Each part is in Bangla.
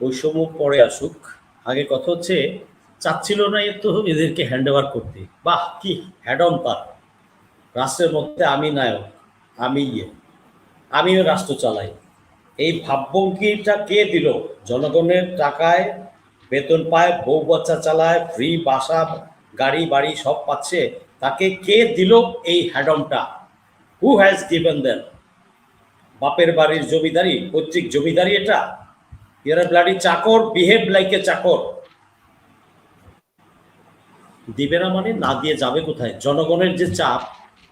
বৈষম্য পরে আসুক। আগে কথা হচ্ছে, চাচ্ছিল না তো এদেরকে হ্যান্ড ওভার করতে। বাহ, কি হ্যাড অন পার রাষ্ট্রের মধ্যে আমি নায়ক, আমি ইয়ে আমিও রাষ্ট্র চালাই। এই ভাবভঙ্গিটা কে দিল? জনগণের টাকায় বেতন পায়, বউ বাচ্চা চালায় ফ্রি বাসা, গাড়ি, বাড়ি সব পাচ্ছে। তাকে কে দিল এই হ্যাডমটা হু হ্যাজ গিভেন দেন বাপের বাড়ির জমিদারি, পৈতৃক জমিদারি এটা? ইয়ার ব্লাডি চাকর বিহেভ লাইক এ চাকর। দিবে না মানে না দিয়ে যাবে কোথায়? জনগণের যে চাপ,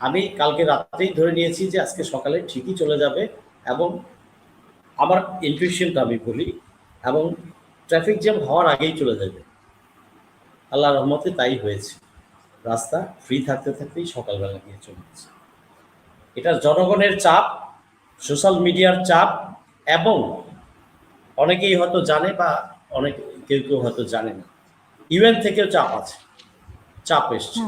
আমি কালকে রাত্রেই ধরে নিয়েছি যে আজকে সকালে ঠিকই চলে যাবে এবং আমার ইনফিউশনটা আমি বলি এবং ট্রাফিক জ্যাম হওয়ার আগেই চলে যাবে। আল্লাহ রহমতে তাই হয়েছে। রাস্তা ফ্রি থাকতে থাকতেই সকালবেলা গিয়ে চলে গেছে। এটা জনগণের চাপ সোশ্যাল মিডিয়ার চাপ এবং অনেকেই হয়তো জানে বা অনেক কেউ কেউ হয়তো জানে না। ইউএন থেকেও চাপ আছে চাপ এসছে।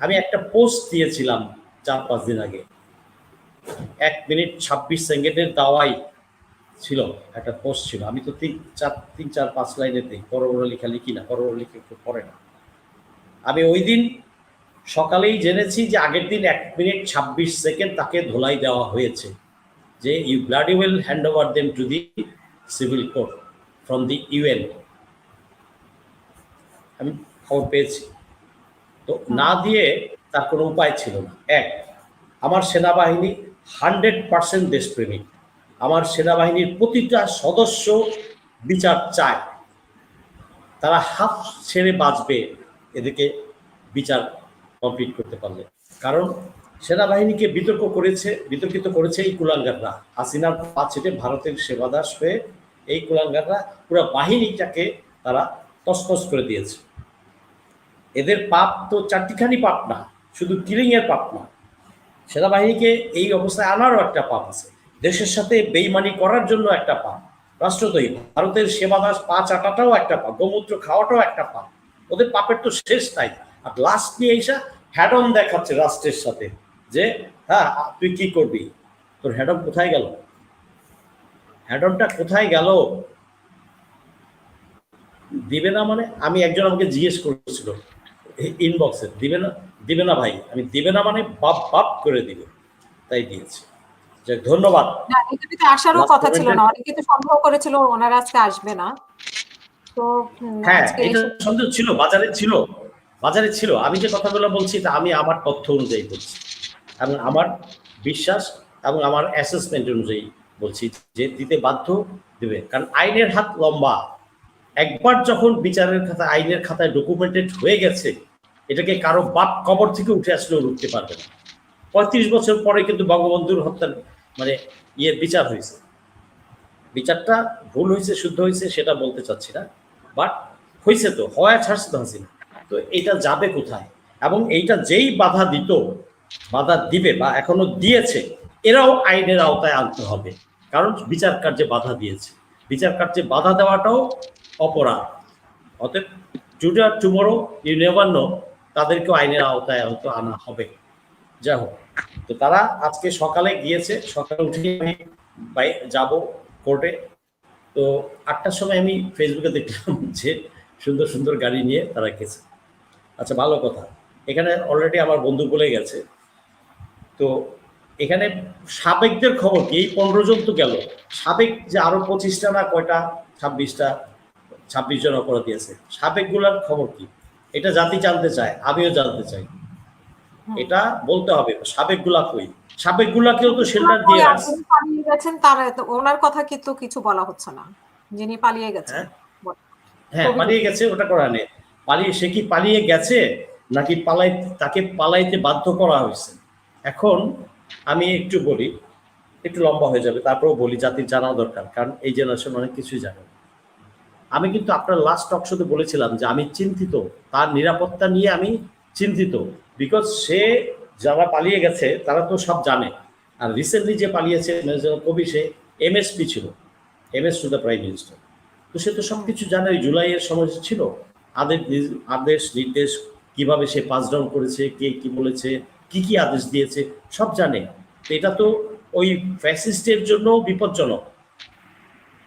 আমি একটা পোস্ট দিয়েছিলাম চার পাঁচ দিন আগে। এক মিনিট ছাব্বিশ সেকেন্ডের দাওয়াই ছিল একটা পোস্ট ছিল। আমি তো তিন চার তিন চার পাঁচ লাইনের দিই বড় বড় লেখা লিখি না বড় বড় লিখে কেউ পড়ে না। আমি ওই দিন সকালেই জেনেছি যে আগের দিন এক মিনিট ছাব্বিশ সেকেন্ড তাকে ধোলাই দেওয়া হয়েছে যে you bloody will hand over them to the civil court from the UN আমি খবর পেয়েছি। তো না দিয়ে তার কোনো উপায় ছিল না। এক আমার সেনাবাহিনী হান্ড্রেড পার্সেন্ট দেশপ্রেমিক। আমার সেনাবাহিনীর প্রতিটা সদস্য বিচার চায়। তারা হাফ ছেড়ে বাঁচবে। এদেরকে বিচার কমপ্লিট করতে পারলে। কারণ সেনাবাহিনীকে বিতর্ক করেছে, বিতর্কিত করেছে এই কুলাঙ্গাররা। হাসিনার পা ছেটে ভারতের সেবাদাস হয়ে এই কুলাঙ্গাররা পুরো বাহিনীটাকে তারা তসতস করে দিয়েছে। এদের পাপ তো চারটিখানি পাপ না, শুধু কিলিংয়ের পাপ না। সেনাবাহিনীকে এই অবস্থায় আনারও একটা পাপ আছে। দেশের সাথে বেইমানি করার জন্য একটা পাপ। রাষ্ট্রদ্রোহী, ভারতের সেবাদাস পা চাটাটাও একটা পাপ, গোমূত্র খাওয়াটাও একটা পাপ। ওদের পাপের তো শেষ নাই আর লাস্ট নিয়ে এসা হ্যাডম দেখাচ্ছে রাষ্ট্রের সাথে। যে হ্যাঁ তুই কি করবি? তোর হ্যাডম কোথায় গেল? হ্যাডমটা কোথায় গেল? দিবে না মানে আমি একজন আমাকে জিজ্ঞেস করেছিল ইনবক্সে দিবে না দিবে না ভাই। আমি দিবে না মানে বাপ বাপ করে দিবে। তাই দিয়েছি। যাক ধন্যবাদ। না আসারও কথা ছিল না। অনেকে তো সন্দেহ করেছিল ওনারা আজকে আসবে না। তো হ্যাঁ এটা সন্দেহ ছিল বাজারে ছিল বাজারে ছিল। আমি যে কথাগুলো বলছি এটা আমি আমার তথ্য অনুযায়ী বলছি। এবং আমার বিশ্বাস এবং আমার অ্যাসেসমেন্ট অনুযায়ী বলছি যে দিতে বাধ্য দেবে। কারণ আইনের হাত লম্বা। একবার যখন বিচারের খাতা আইনের খাতায় ডকুমেন্টেড হয়ে গেছে, এটাকে কারও বাপ কবর থেকে উঠে আসলেও রুখতে পারবে না। পঁয়ত্রিশ বছর পরে কিন্তু বঙ্গবন্ধুর হত্যার মানে ইয়ে বিচার হয়েছে। বিচারটা ভুল হয়েছে, শুদ্ধ হয়েছে, সেটা বলতে চাচ্ছি না। বাট হয়েছে তো হওয়া ছাড়ছে তো হাসিনা। তো এটা যাবে কোথায়? এবং এইটা যেই বাধা দিত বাধা দিবে বা এখনও দিয়েছে, এরাও আইনের আওতায় আনতে হবে। কারণ বিচার কার্যে বাধা দিয়েছে। বিচার কার্যে বাধা দেওয়াটাও অপরাধ। অতএব টুডে আর টুমোরো ইউ নেভার নো তাদেরকেও আইনের আওতায় হয়তো আনা হবে। যাই হোক, তো তারা আজকে সকালে গিয়েছে, সকালে উঠে আমি যাব কোর্টে তো আটটার সময় আমি ফেসবুকে দেখলাম যে সুন্দর সুন্দর গাড়ি নিয়ে তারা গেছে। আচ্ছা ভালো কথা। এখানে অলরেডি আমার বন্ধু বলে গেছে তো এখানে সাবেকদের খবর কি? এই পনেরো জন তো গেল। সাবেক যে আরও পঁচিশটা না কয়টা ছাব্বিশটা ছাব্বিশ জন অপরাধী আছে। সাবেকগুলার খবর কি? এটা জাতি জানতে চায় আমিও জানতে চাই। এটা বলতে হবে সাবেকগুলা কই? সাবেকগুলাকেও তো শেল্টার দিয়ে যিনি পালিয়ে গেছেন তার তো ওনার কথা কিন্তু কিছু বলা হচ্ছে না। যিনি পালিয়ে গেছেন হ্যাঁ? হ্যাঁ পালিয়ে গেছে ওটা করা নেই। পালিয়ে সে কি পালিয়ে গেছে? নাকি পালাই তাকে পালাইতে বাধ্য করা হয়েছে? এখন আমি একটু বলি, একটু লম্বা হয়ে যাবে, তারপরেও বলি, জাতির জানা দরকার, কারণ এই জেনারেশন অনেক কিছুই জানে। আমি কিন্তু আপনার লাস্ট টক শোতে বলেছিলাম যে আমি চিন্তিত, তার নিরাপত্তা নিয়ে আমি চিন্তিত বিকজ সে যারা পালিয়ে গেছে, তারা তো সব জানে। আর রিসেন্টলি যে পালিয়েছে কবি, সে এমএসপি ছিল MS to the prime minister তো সে তো সব কিছু জানে, ওই জুলাইয়ের সময় ছিল। আদেশ আদেশ নির্দেশ, কীভাবে সে পাস ডাউন করেছে, কে কি বলেছে কি কি আদেশ দিয়েছে, সব জানে। এটা তো ওই ফ্যাসিস্টের জন্য বিপজ্জনক।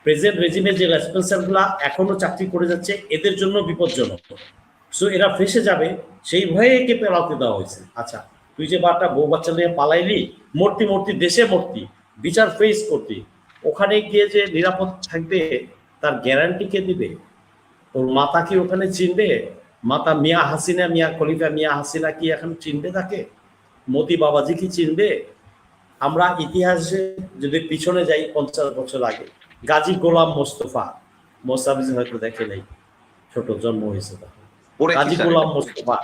প্রেজেন্ট রেজিমের যে রেসপন্সারগুলা এখনও চাকরি করে যাচ্ছে, এদের জন্য বিপজ্জনক। সো এরা ফেসে যাবে, সেই ভয়ে একে পেলাতে দেওয়া হয়েছে। আচ্ছা তুই যে বারটা বউ বাচ্চা নিয়ে পালাইলি, মূর্তি মূর্তি, দেশে মূর্তি, বিচার ফেস করতি, ওখানে গিয়ে যে নিরাপদ থাকবে, তার গ্যারান্টি কে দিবে? ওর মাতা কি ওখানে চিনবে? মাতা মিয়া হাসিনা, মিয়া খলিফা মিয়া হাসিনা কি এখন চিনবে তাকে? মোদি বাবাজি কি চিনবে? আমরা ইতিহাসে যদি পিছনে যাই পঞ্চাশ বছর আগে গাজী গোলাম মোস্তফা মোস্তাফিজ হয়তো দেখে নেই ছোট জন্ম হয়েছে গাজী গোলাম মোস্তফা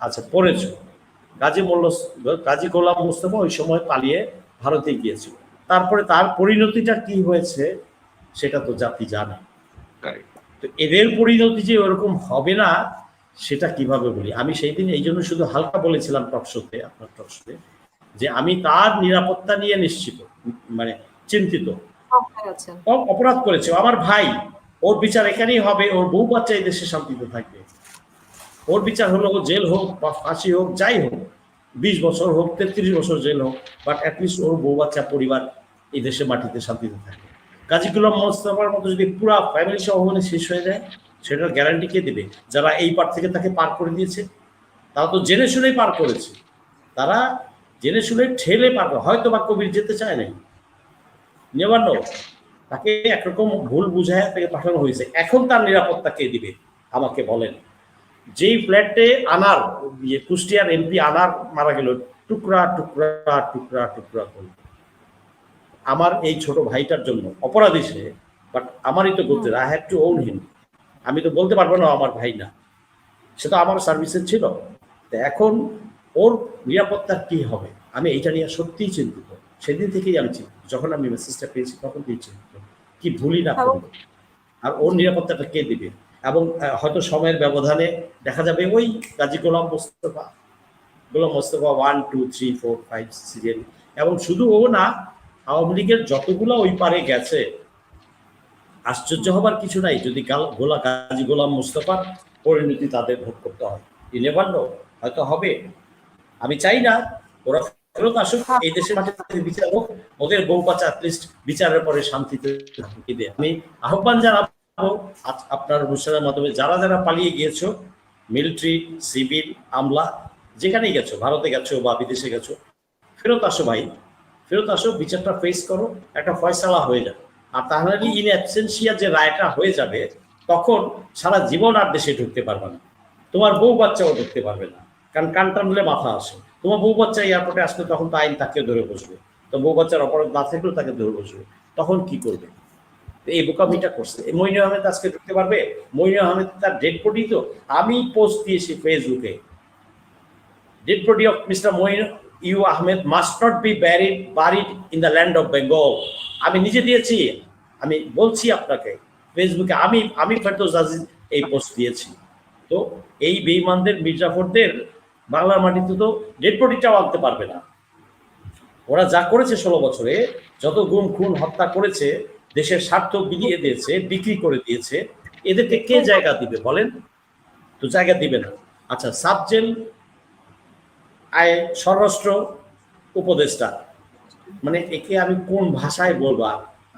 আচ্ছা পড়েছো। গাজী মোল্ল গাজী গোলাম মোস্তফা ওই সময় পালিয়ে ভারতে গিয়েছিল। তারপরে তার পরিণতিটা কি হয়েছে সেটা তো জাতি জানে। তো এদের পরিণতি যে ওরকম হবে না সেটা কীভাবে বলি আমি সেই দিন এই জন্য শুধু হালকা বলেছিলাম টকশোতে আপনার টকশোতে যে আমি তার নিরাপত্তা নিয়ে নিশ্চিত মানে চিন্তিত। অপরাধ করেছে। আমার ভাই ওর বিচার এখানেই হবে ওর বউ বাচ্চা এই দেশে শান্তিতে থাকবে। ওর বিচার হলো জেল হোক বা ফাঁসি হোক যাই হোক বিশ বছর হোক তেত্রিশ বছর জেল হোক বাট অ্যাটলিস্ট ওর বউ বাচ্চা পরিবার এই দেশে মাটিতে শান্তিতে থাকবে। গাজী গুলাম মোস্তফার মতো যদি পুরা ফ্যামিলি সহ মানে শেষ হয়ে যায় সেটার গ্যারান্টি কে দেবে? যারা এই পার থেকে তাকে পার করে দিয়েছে। তারা তো জেনে শুনেই পার করেছে। তারা জেনে শুনে ঠেলে পার হয়তো বা কবির যেতে চায় নাই। নেবার নো তাকে একরকম ভুল বুঝায় তাকে পাঠানো হয়েছে। এখন তার নিরাপত্তা কে দিবে? আমাকে বলেন। যেই ফ্ল্যাটে আনার ইয়ে কুষ্টিয়ার এমপি আনার মারা গেল, টুকরা টুকরা টুকরা টুকরা করে। আমার এই ছোট ভাইটার জন্য অপরাধী সে বাট আমারই তো করতে I have to own him আমি তো বলতে পারব না আমার ভাই না। সে তো আমার সার্ভিসের ছিল। তো এখন ওর নিরাপত্তার কি হবে? আমি এইটা নিয়ে সত্যিই চিন্তিত। সেদিন থেকেই আমি চিন্তিত। যখন আমি মেসেজটা পেয়েছি, তখন থেকেই চিন্তিত। কি ভুলই না আর ওর নিরাপত্তাটা কে দিবে? এবং হয়তো সময়ের ব্যবধানে দেখা যাবে ওই Gazi Golam Mostafa. Golam Mostafa one two three four five serial এবং শুধু ও না, আওয়ামী লীগের যতগুলো ওই পারে গেছে আশ্চর্য হবার কিছু নাই। যদি গাল- গাজী গোলাম মুস্তফার পরিণতি তাদের ভোগ করতে হয়। ইলেভান হয়তো হবে। আমি চাই না, ওরা ফেরত আসুক, এই দেশের মাটিতে বিচার হোক, ওদের বউ বাচ্চা অ্যাটলিস্ট বিচারের পরে শান্তিতে। আমি আহ্বান জানাব আপনার অনুষ্ঠানের মাধ্যমে যারা যারা পালিয়ে গিয়েছো, মিলিটারি, সিভিল, আমলা, যেখানেই গেছো, ভারতে গেছো বা বিদেশে গেছো, ফেরত আসো ভাই, ফেরত আসো, বিচারটা ফেস করো, একটা ফয়সালা হয়ে যাবে। আর তাহলে ইন অ্যাবসেন্সিয়া যে রায়টা হয়ে যাবে, তখন সারা জীবন আর দেশে ঢুকতে পারবে না। তোমার বউ বাচ্চাও ঢুকতে পারবে না। কারণ কান টানলে মাথা আসে। তোমার বউ বাচ্চা এয়ারপোর্টে আসলে তখন তো আইন তাকে ধরে বসবে। তো বউ বাচ্চার অপরাধ না থাকলেও তাকে ধরে বসবে। তখন কি করবে? এই বোকামিটা করছে। এই মইনু আহমেদ আজকে ঢুকতে পারবে? মইনু আহমেদ তার ডেড বডি তো আমি পোস্ট দিয়েছি ফেসবুকে dead body of mister Moin U Ahmed must not be buried buried in the land of Bengal আমি নিজে দিয়েছি আমি বলছি আপনাকে ফেসবুকে আমি আমি ফেরদৌস আজিজ এই পোস্ট দিয়েছি। তো এই বেইমানদের মির্জাফরদের বাংলার মাটিতে তো ডেড বডিটাও আনতে পারবে না। ওরা যা করেছে ষোলো বছরে যত গুম খুন হত্যা করেছে দেশের স্বার্থ বিলিয়ে দিয়েছে বিক্রি করে দিয়েছে এদেরকে কে জায়গা দিবে বলেন? তো জায়গা দিবে না। আচ্ছা সাবজেল আয় স্বরাষ্ট্র উপদেষ্টা। মানে একে আমি কোন ভাষায় বলব?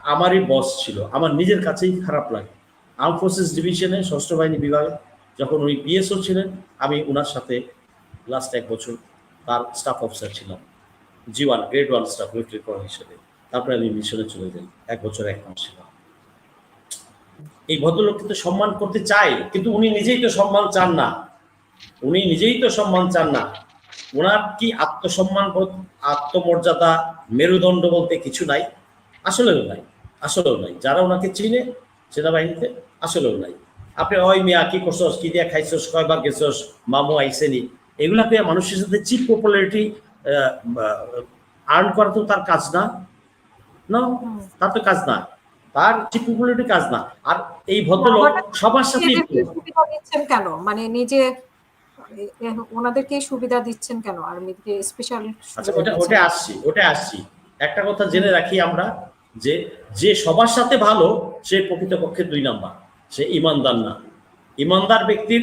আমারই বস ছিল। আমার নিজের কাছেই খারাপ লাগে। আর্ম ফোর্সেস ডিভিশনে ষষ্ঠ বাহিনী বিভাগে যখন উনি পিএসও ছিলেন, আমি ওনার সাথে লাস্ট এক বছর তার স্টাফ অফিসার ছিলাম। G one grade one staff lieutenant colonel হিসেবে। তারপরে আমি মিশনে চলে যাই। এক বছর, এক মাস ছিলাম। এই ভদ্রলোককে তো সম্মান করতে চাই কিন্তু উনি নিজেই তো সম্মান চান না। উনি নিজেই তো সম্মান চান না। ওনার কি আত্মসম্মান বোধ আত্মমর্যাদা মেরুদণ্ড বলতে কিছু নাই? আসলেও নাই আসলেও নাই। যারা ওনাকে চিনে সেনাবাহিনীতে আসলেও নাই। আপনি ওই মিয়া কি করছস? কি দিয়া খাইছস? কয়বার গেছস? মামু আইসেনি এগুলা পেয়ে মানুষের সাথে চিপ পপুলারিটি আর্ন করা তো তার কাজ না। না? তার তো কাজ না। তার চিপ পপুলারিটি কাজ না। আর এই ভদ্রলোক সবার সাথে কেন? মানে নিজে ওনাদেরকে সুবিধা দিচ্ছেন কেন? আর্মিকে স্পেশাল আচ্ছা ওটা ওটা আসছি ওটা আসছি। একটা কথা জেনে রাখি আমরা যে যে সবার সাথে ভালো, সে প্রকৃতপক্ষে দুই নাম্বার, সে ইমানদার না। ইমানদার ব্যক্তির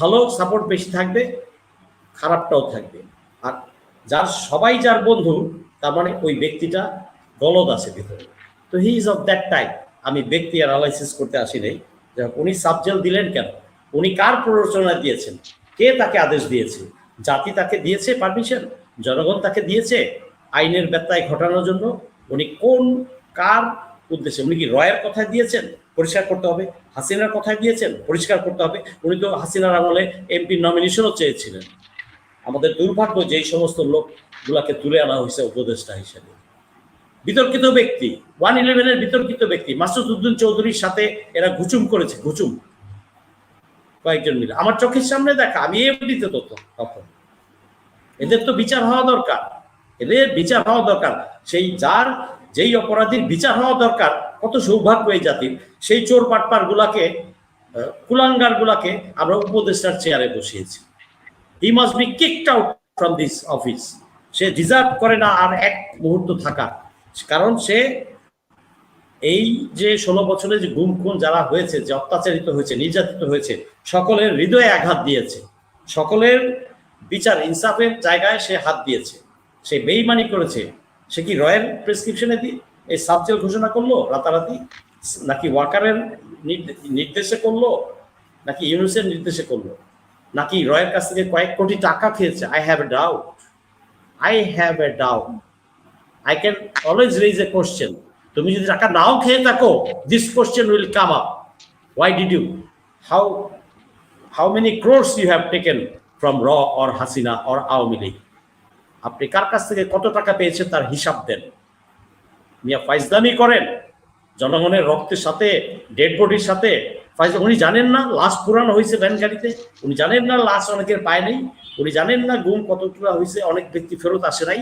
ভালো সাপোর্ট বেশি থাকবে, খারাপটাও থাকবে। আর যার, সবাই যার বন্ধু, তার মানে ওই ব্যক্তিটা গলদ আছে ভিতরে। তো he is of that type আমি ব্যক্তি আর অ্যানালাইসিস করতে আসি নাই। উনি সাবজেল দিলেন কেন? উনি কার প্ররোচনা দিয়েছেন? কে তাকে আদেশ দিয়েছে? জাতি তাকে দিয়েছে পারমিশন জনগণ তাকে দিয়েছে? আইনের ব্যত্যয় ঘটানোর জন্য? উনি কোন, কার উদ্দেশ্যে? উনি কি রয়ের কথায় দিয়েছেন? পরিষ্কার করতে হবে। হাসিনার কথায় দিয়েছেন? পরিষ্কার করতে হবে। উনি তো হাসিনার আমলে এমপি নমিনেশনও চেয়েছিলেন। আমাদের দুর্ভাগ্য যে সমস্ত লোকগুলাকে তুলে আনা হয়েছে উপদেষ্টা হিসেবে। বিতর্কিত ব্যক্তি, ওয়ান ইলেভেনের বিতর্কিত ব্যক্তি, মাসুদ উদ্দিন চৌধুরীর সাথে এরা ঘুচুম করেছে, ঘুচুম। কয়েকজন মিলে। আমার চোখের সামনে দেখা, আমি এমনিতে তথ্য তখন। এদের তো বিচার হওয়া দরকার। এদের বিচার হওয়া দরকার। সেই যার যেই অপরাধীর বিচার হওয়া দরকার, কত সৌভাগ্য এই জাতির। সেই চোর পাটপার গুলাকে কুলাঙ্গার গুলাকে আমরা উপদেষ্টার চেয়ারে বসিয়েছি। He must be kicked out from this office say deserve করে না আর এক মুহূর্ত থাকা কারণ সে এই যে ষোলো বছরে যে গুম খুন যারা হয়েছে, যে অত্যাচারিত হয়েছে, নির্যাতিত হয়েছে, সকলের হৃদয়ে আঘাত দিয়েছে। সকলের বিচার ইনসাফের জায়গায় সে হাত দিয়েছে। সে বেইমানি করেছে। সে কি রয়্যাল প্রেসক্রিপশনে দিয়ে এই সাবজেল ঘোষণা করল, রাতারাতি? নাকি ওয়াকারের নির্দেশে করল? নাকি ইউনুসের নির্দেশে করল? নাকি রয়ের কাছ থেকে কয়েক কোটি টাকা খেয়েছে? I have a doubt I have a doubt I can always raise a question তুমি যদি টাকা নাও খেয়ে থাকো this question will come up why did you how how many crores you have taken from র অর হাসিনা অর আওয়ামী লীগ আপনি কার কাছ থেকে কত টাকা পেয়েছেন তার হিসাব দেন। মিয়া ফাইজলামি করেন। জনগণের রক্তের সাথে ডেড বডির সাথে। উনি জানেন না, লাশ পুরানো হয়েছে ভ্যান গাড়িতে। উনি জানেন না, লাশ অনেকের পায় নেই। উনি জানেন না, গুম কতটুকু হয়েছে, অনেক ব্যক্তি ফেরত আসে নাই।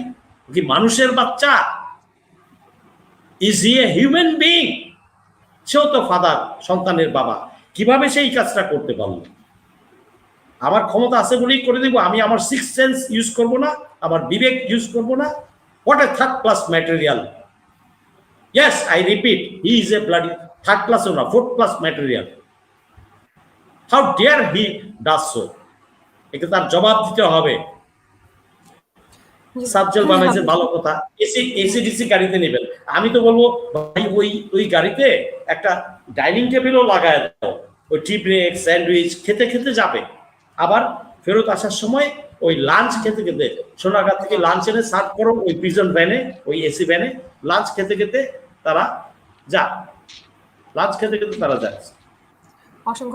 কি মানুষের বাচ্চা? Is he a human being সেও তো ফাদার সন্তানের বাবা। কীভাবে সেই কাজটা করতে পারল? আমার ক্ষমতা আছে বলেই করে দেবো, আমি আমার সিক্স সেন্স ইউজ করব না, আমার বিবেক ইউজ করব না। What a third class material yes I repeat he is a bloody third class না fourth class material how dare he does so একে তার জবাব দিতে হবে। সাবজেল বানাইছে ভালো কথা। এসি এসিডিসি গাড়িতে নেবেন। আমি তো বলব ভাই ওই ওই গাড়িতে একটা ডাইনিং টেবিলও লাগায় দাও। ওই টিব্রেক স্যান্ডউইচ খেতে খেতে যাবে। আবার ফেরত আসার সময় ওই লাঞ্চ খেতে খেতে সোনাগাঁ থেকে লাঞ্চ এনে সার্ভ করো ওই প্রিজন ভ্যানে ওই এসি ভ্যানে লাঞ্চ খেতে খেতে তারা যা। লাঞ্চ খেতে খেতে তারা যায় অসংখ্য